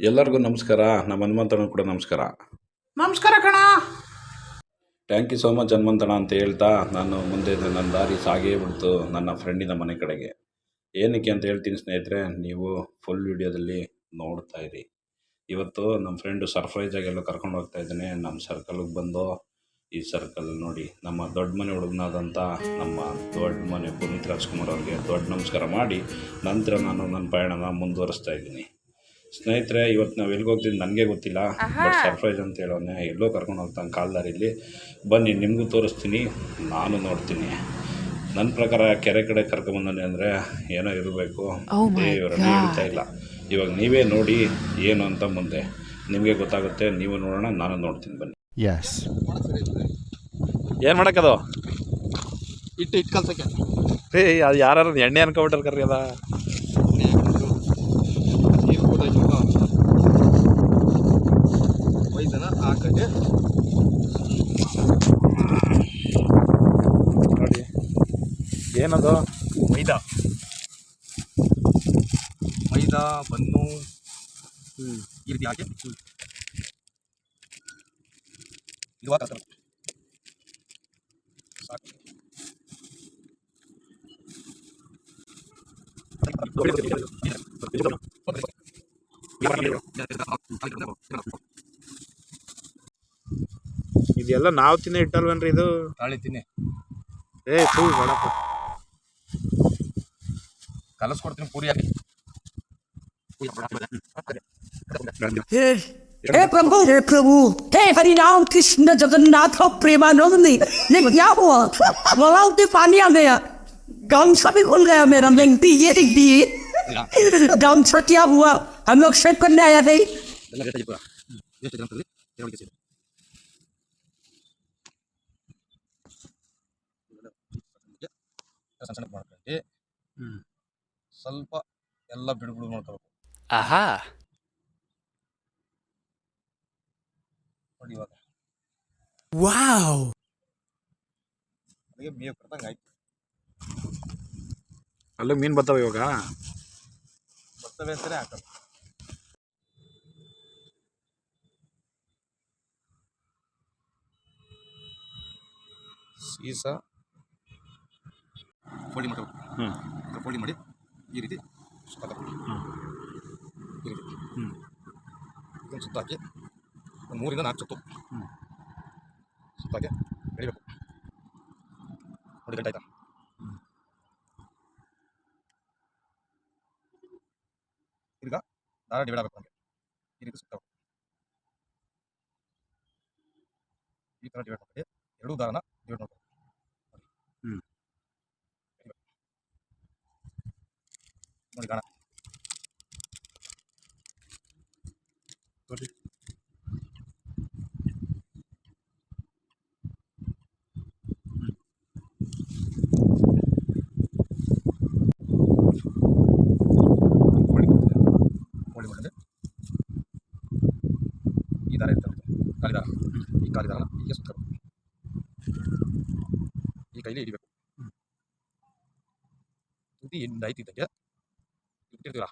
ಎಲ್ಲರಿಗೂ ನಮಸ್ಕಾರ. ನಮ್ಮ ಹನುಮಂತಣ್ಣ ಕೂಡ ನಮಸ್ಕಾರ. ನಮಸ್ಕಾರ ಕಣ. Thank you so much Hanumantanna ಅಂತ ಹೇಳ್ತಾ ನಾನು ಮುಂದೆ ನನ್ನ ದಾರಿ ಸಾಗೇ ಬಿಡ್ತು ನನ್ನ ಫ್ರೆಂಡಿನ ಮನೆ ಕಡೆಗೆ. ಏನಕ್ಕೆ ಅಂತ ಹೇಳ್ತೀನಿ ಸ್ನೇಹಿತರೆ ನೀವು ಫುಲ್ ವಿಡಿಯೋದಲ್ಲಿ ನೋಡ್ತಾ ಇರಿ. ಇವತ್ತು ನಮ್ಮ ಫ್ರೆಂಡು ಸರ್ಪ್ರೈಸಾಗಿ ಎಲ್ಲ ಕರ್ಕೊಂಡು ಹೋಗ್ತಾ ಇದ್ದಾನೆ. ನಮ್ಮ ಸರ್ಕಲ್ಗೆ ಬಂದು ಈ ಸರ್ಕಲ್ ನೋಡಿ ನಮ್ಮ ದೊಡ್ಡ ಮನೆ ಹುಡುಗನಾದಂಥ ನಮ್ಮ ದೊಡ್ಡ ಮನೆ ಪುನೀತ್ ರಾಜ್ಕುಮಾರ್ ಅವ್ರಿಗೆ ದೊಡ್ಡ ನಮಸ್ಕಾರ ಮಾಡಿ ನಂತರ ನಾನು ನನ್ನ ಪಯಣನ ಮುಂದುವರಿಸ್ತಾ ಇದ್ದೀನಿ. ಸ್ನೇಹಿತರೆ ಇವತ್ತು ನಾವು ಎಲ್ಲಿಗೆ ಹೋಗ್ತೀವಿ ನನಗೆ ಗೊತ್ತಿಲ್ಲ ಬಟ್ ಸರ್ಪ್ರೈಸ್ ಅಂತ ಹೇಳೋನೆ ಎಲ್ಲೋ ಕರ್ಕೊಂಡು ಹೋಗ್ತಾನೆ ಕಾಲ್ದಾರಿಲಿ. ಬನ್ನಿ ನಿಮಗೂ ತೋರಿಸ್ತೀನಿ ನಾನು ನೋಡ್ತೀನಿ. ನನ್ನ ಪ್ರಕಾರ ಕೆರೆ ಕಡೆ ಕರ್ಕೊಂಬಂದಾನೆ ಅಂದರೆ ಏನೋ ಇರಬೇಕು. ಇವರನ್ನು my ಹೇಳ್ತಾ ಇಲ್ಲ. ಇವಾಗ ನೀವೇ ನೋಡಿ ಏನು ಅಂತ ಮುಂದೆ. ನಿಮಗೆ ಗೊತ್ತಾಗುತ್ತೆ ನೀವು ನೋಡೋಣ ನಾನು ನೋಡ್ತೀನಿ ಬನ್ನಿ. ಎಸ್ ಏನು ಮಾಡೋಕ್ಕದು ಇಟ್ಟು ಇಟ್ಟು ಕಲ್ಸಕ್ಕೆ ಏ ಅದು ಯಾರು ಎಣ್ಣೆ ಅನ್ಕೊಬಿಟ್ಟಾರ ಕರ್ರಿ ಅದ ನೀರು ಗೊತ್ತಾಯ್ತು ಮೈದನ ಹಾಕಕ್ಕೆ ನೋಡಿ ಏನದು? ಮೈದಾ. ಮೈದಾ ಬನ್ನು. ಈ ರೀತಿ ಹಾಕಿ. ಇದು ಕಲ್ಸಲ್ಲ ಸಾಕು. ಇದೆಲ್ಲ ನಾವು ತಿನ್ನ ಇಟ್ಟಲ್ವನ್ರಿ ಇದು? ತಾಳಿ ತಿನ್ನಿ. ಏ ಸೂ ಬೇಡಪ್ಪ ಕಲಸ್ಕೊಡ್ತೀನಿ ಪೂರಿ ಹಾಕಿ हे हे प्रभु हे प्रभु हे हरिनाम कृष्ण जगन्नाथ प्रेमानंद ये क्या हुआ गलाव से पानी आ गया गामछा भी खुल गया मेरा मेंटी ये दिख दी गामछा क्या हुआ हम लोग सेट करने आया थे ಎಲ್ಲ ರೇಟ್ ಆಗಿತ್ತು ಸ್ವಲ್ಪ ಎಲ್ಲ ಬಿಡು ಬಿಡು ಮಾಡ್ಕೋಬೇಕು ಆಹಾ. ನೋಡಿ ಇವಾಗ. ವಾವ್. ಅಲ್ಲಿಗೆ ಮೇವು ಕರ್ತಂಗೆ ಆಯ್ತು. ಅಲ್ಲೂ ಮೀನು ಬರ್ತಾವೆ ಇವಾಗ? ಬರ್ತವೆ ಅಂತಾನೆ ಹಾಕಲ್ಲ. ಸೀಸ. ಫೋಲ್ಡಿ ಮಾಡಬೇಕು ಹ್ಞೂ ಫೋಲ್ಡಿ ಮಾಡಿ. ಈ ರೀತಿ ಸುತ್ತ ಈ ರೀತಿ ಹ್ಞೂ ಇದನ್ನು ಸುತ್ತಾಕಿ. ಒಂದು ಮೂರಿಂದ ನಾಲ್ಕು ಸುತ್ತು. ಸುತ್ತಾಕಿ. ಬೆಳಿಬೇಕು ನೋಡಿ ಗಂಟೆ ಆಯ್ತಾ ಈಗ ದಾರ ಡಿವೈಡ್ ಆಗಬೇಕು ನಮಗೆ. ಈ ರೀತಿ ಸುತ್ತ ಈ ಥರ ಡಿವೈಡ್ ಮಾಡಿ ಎರಡೂ ದಾರನ ಡಿವೈಡ್ ಮಾಡ್ಕೊಳ್ಳಿ ನೋಡಿ ಗಾಣ ನೋಡಿ ಮಾಡಿ ಹೋಳಿ ಮಾಡಿದ್ರೆ ಈ ದಾರ ಇರ್ತದೆ ಖಾಲಿ ದಾರ ಈ ಖಾಲಿ ದಾರನ ಹೀಗೆ ಸುತ್ತಬೇಕು ಈ ಕೈಲಿ ಹಿಡಿಬೇಕು ತುದಿ ಎಂಡ್ ಇಟ್ಟಿರ್ತೀರ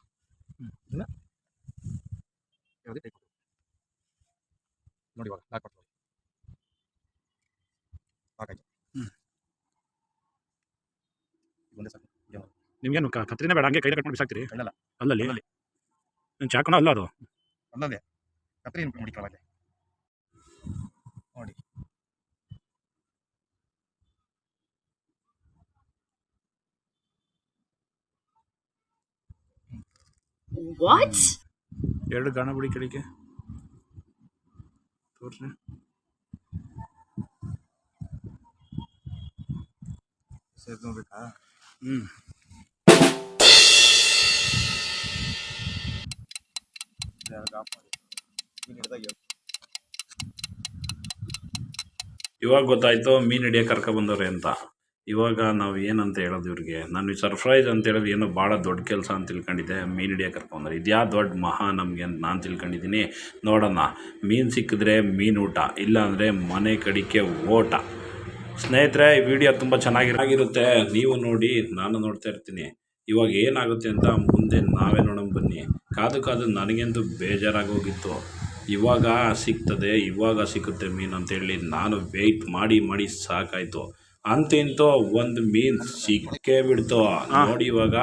ಇದನ್ನ ಯಾವುದೇ ಕೈ. ನೋಡಿ ಇವಾಗ ಲಾಕ್ ಮಾಡ್ಕೊಳ್ಳಿ. ಸಾಕಾಯ್ತು ಹ್ಮ್. ಒಂದೇ ಸಾಕು. ನಿಮ್ಗೇನು ಕ- ಕತ್ರಿನೇ ಬೇಡ ಹಂಗೆ ಕೈಲಿ ಕಟ್ ಮಾಡಿ ಬಿಸಾಕ್ತೀರಿ. ಅಲ್ಲಲ್ಲಿ. ಅಲ್ಲಲ್ಲಿ. ಚಾಕುನ ಅಲ್ಲ ಅದು. ಅಲ್ಲದೆ ಕತ್ರಿ ಏನು ಕೆಳಗೆ ನೋಡಿ ವಾಟ್ ಎರಡು ಗಾಣ ಬಿಡಿ ಕೆಳಗೆ. ತೋರ್ಸಿ. ಸೇರಿ ನೋಡ್ಬೇಕಾ? ಹ್ಞೂ. ಇವಾಗ ಗೊತ್ತಾಯ್ತು ಮೀನು ಹಿಡಿಯೋಕೆ ಕರ್ಕೊಬಂದವ್ರೆ ಅಂತ. ಇವಾಗ ನಾವು ಏನಂತ ಹೇಳೋದು ಇವ್ರಿಗೆ, ನಾನು ಸರ್ಪ್ರೈಸ್ ಅಂತ ಹೇಳೋದು ಏನೋ ಭಾಳ ದೊಡ್ಡ ಕೆಲಸ ಅಂತ ತಿಳ್ಕೊಂಡಿದ್ದೆ, ಮೀನು ಹಿಡಿಯೋ ಕರ್ಕೊಂಡ್ರೆ ಇದ್ಯಾ ದೊಡ್ಡ ಮಹಾ ನಮಗೆ ಅಂತ ನಾನು ತಿಳ್ಕೊಂಡಿದ್ದೀನಿ. ನೋಡೋಣ, ಮೀನು ಸಿಕ್ಕಿದ್ರೆ ಮೀನು ಊಟ, ಇಲ್ಲಾಂದರೆ ಮನೆ ಕಡಿಕೆ ಓಟ. ಸ್ನೇಹಿತರೆ, ಈ ವಿಡಿಯೋ ತುಂಬ ಚೆನ್ನಾಗಿರಾಗಿರುತ್ತೆ ನೀವು ನೋಡಿ, ನಾನು ನೋಡ್ತಾ ಇರ್ತೀನಿ. ಇವಾಗ ಏನಾಗುತ್ತೆ ಅಂತ ಮುಂದೆ ನಾವೇ ನೋಡೋಣ ಬನ್ನಿ. ಕಾದು ಕಾದು ನನಗಂತೂ ಬೇಜಾರಾಗೋಗಿತ್ತು. ಇವಾಗ ಸಿಗ್ತದೆ, ಇವಾಗ ಸಿಕ್ಕುತ್ತೆ ಮೀನು ಅಂತೇಳಿ ನಾನು ವೆಯ್ಟ್ ಮಾಡಿ ಮಾಡಿ ಸಾಕಾಯಿತು. ಅಂತಿಂತೂ ಒಂದು ಮೀನ್ ಸಿಕ್ಕೇ ಬಿಡ್ತು. ನೋಡಿ ಇವಾಗ.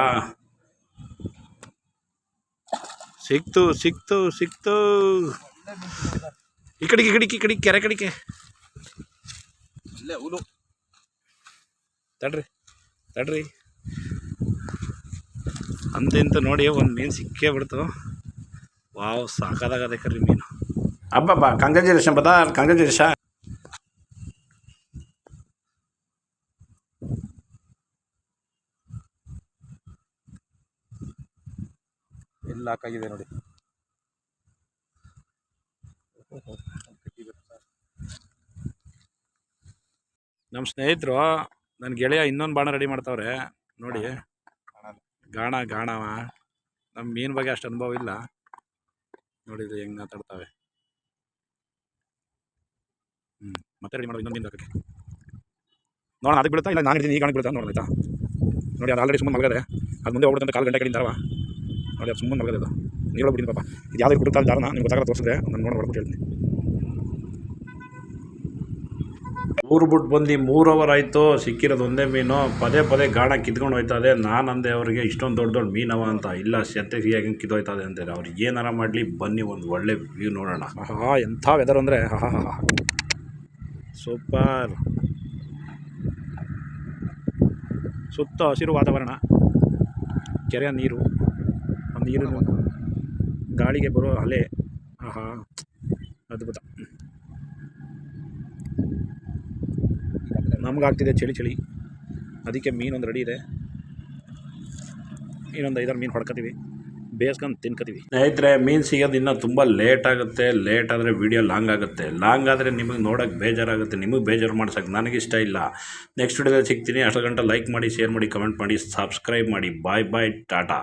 ಸಿಕ್ತು ಸಿಕ್ತು ಸಿಕ್ತು. ಈ ಕಡೆಗೆ ಈ ಕಡೆಗೆ ಈ ಕಡೆಗೆ ಕೆರೆ ಕಡೆಗೆ. ಇಲ್ಲೇ ಹುಲು ತಡ್ರಿ ತಡ್ರಿ. ಅಂತ ಇಂತ ನೋಡಿ ಒಂದು ಮೀನು ಸಿಕ್ಕೇ ಬಿಡ್ತು. ವಾವ್ ಸಾಕಾದಾಗದೆ ಕರ್ರಿ ಮೀನು. ಅಬ್ಬಬ್ಬ ಕಂಗ್ರ್ಯಾಚುಲೇಷನ್ ಬದಾ ಕಂಗ್ರ್ಯಾಚುಲೇಷನ್ ಲಾಕ್ ಆಗಿದೆ ನೋಡಿ. ನಮ್ಮ ಸ್ನೇಹಿತರು ನನ್ನ ಗೆಳೆಯ ಇನ್ನೊಂದು ಬಾಣ ರೆಡಿ ಮಾಡ್ತಾವ್ರೆ. ನೋಡಿ. ಗಾಣ. ಗಾಣವ. ನಮ್ಮ ಮೀನು ಬಗ್ಗೆ ಅಷ್ಟು ಅನುಭವ ಇಲ್ಲ. ನೋಡಿದ್ರೆ ಹೆಂಗೆ ಮಾತಾಡ್ತಾವೆ. ಹ್ಞೂ ಮತ್ತೆ ರೆಡಿ ಮಾಡೋದು ಇನ್ನೊಂದು ಮೀನು ಹಾಕಕ್ಕೆ. ನೋಡೋಣ ಅದಕ್ಕೆ ಬಿಡ್ತಾ ಇಲ್ಲ ನಾನು ಹಿಡಿದು ಈ ಗಾಣಕ್ಕೆ ನೋಡೋಣ ಆಯ್ತಾ? ನೋಡಿ ಅದು ಆಲ್ರೆಡಿ ಸುಮ್ಮನೆ ಮಲಗದೆ. ಅದು ಮುಂದೆ ಹೋಗ್ಬಿಡುತ್ತೆ ಕಾಲು ಗಂಟೆ ಕಡೆಯಿಂದ ನೋಡಿ ಅದು ಸುಮ್ಮನೆ ಮಲಗದು ನೀರು ಬಿಡಿ ಪಾಪ. ಇದು ಯಾವುದೇ ಕುಟುಂಬ ದಾರನ ನಿಮ್ಗೆ ಗೊತ್ತಾಗ ತೋರಿಸಿದ್ರೆ ನಾನು ನೋಡಿ ಹೊಡ್ಬಿಟ್ಟು ಹೇಳ್ತೀನಿ ಊರು ಬಿಟ್ಟು ಬಂದು ಮೂರು ಅವರ್ ಆಯಿತು ಸಿಕ್ಕಿರೋದು ಒಂದೇ ಮೀನು ಪದೇ ಪದೇ ಗಾಣ ಕಿತ್ಕೊಂಡು ಹೋಯ್ತದೆ. ನಾನು ಅಂದೆ ಅವರಿಗೆ ಇಷ್ಟೊಂದು ದೊಡ್ಡ ದೊಡ್ಡ ಮೀನವ ಅಂತ. ಇಲ್ಲ ಸತ್ತೆ ಸಿಹಿಯಾಗಿ ಇದೆ ಅಂತಾರೆ. ಅವ್ರು ಏನಾರ ಮಾಡಲಿ ಬನ್ನಿ ಒಂದು ಒಳ್ಳೆ ವ್ಯೂ ನೋಡೋಣ. ಹಾ ಎಂಥ ವೆದರ್ ಅಂದರೆ ಹಾ ಹಾ ಹಾ ಸೂಪರ್. ಸುತ್ತ ಹಸಿರು ವಾತಾವರಣ ಕೆರೆಯ ನೀರು. ನೀರು ಗಾಳಿಗೆ ಬರೋ ಅಲೆ ಆಹಾ ಅದ್ಭುತ. ನಮಗಾಗ್ತಿದೆ ಚಳಿ ಚಳಿ. ಅದಕ್ಕೆ ಮೀನೊಂದು ರೆಡಿ ಇದೆ. ಇನ್ನೊಂದು ಐದಾರು ಮೀನು ಹೊಡ್ಕೋತೀವಿ. ಬೇಯಿಸ್ಕೊಂಡು ತಿನ್ಕೋತೀವಿ. ಸ್ನೇಹಿತರೆ ಮೀನು ಸಿಗೋದು ಇನ್ನೂ ತುಂಬ ಲೇಟ್ ಆಗುತ್ತೆ. ಲೇಟ್ ಆದರೆ ವೀಡಿಯೋ ಲಾಂಗ್ ಆಗುತ್ತೆ. ಲಾಂಗ್ ಆದರೆ ನಿಮಗೆ ನೋಡೋಕ್ಕೆ ಬೇಜಾರಾಗುತ್ತೆ. ನಿಮಗೆ ಬೇಜಾರು ಮಾಡ್ಸೋಕ್ಕೆ ನನಗಿಷ್ಟ ಇಲ್ಲ. ನೆಕ್ಸ್ಟ್ ವೀಡಿಯೋದಲ್ಲಿ ಸಿಗ್ತೀನಿ. ಅಷ್ಟು ಗಂಟೆ ಲೈಕ್ ಮಾಡಿ ಶೇರ್ ಮಾಡಿ ಕಮೆಂಟ್ ಮಾಡಿ ಸಬ್ಸ್ಕ್ರೈಬ್ ಮಾಡಿ. ಬಾಯ್ ಬಾಯ್ ಟಾಟಾ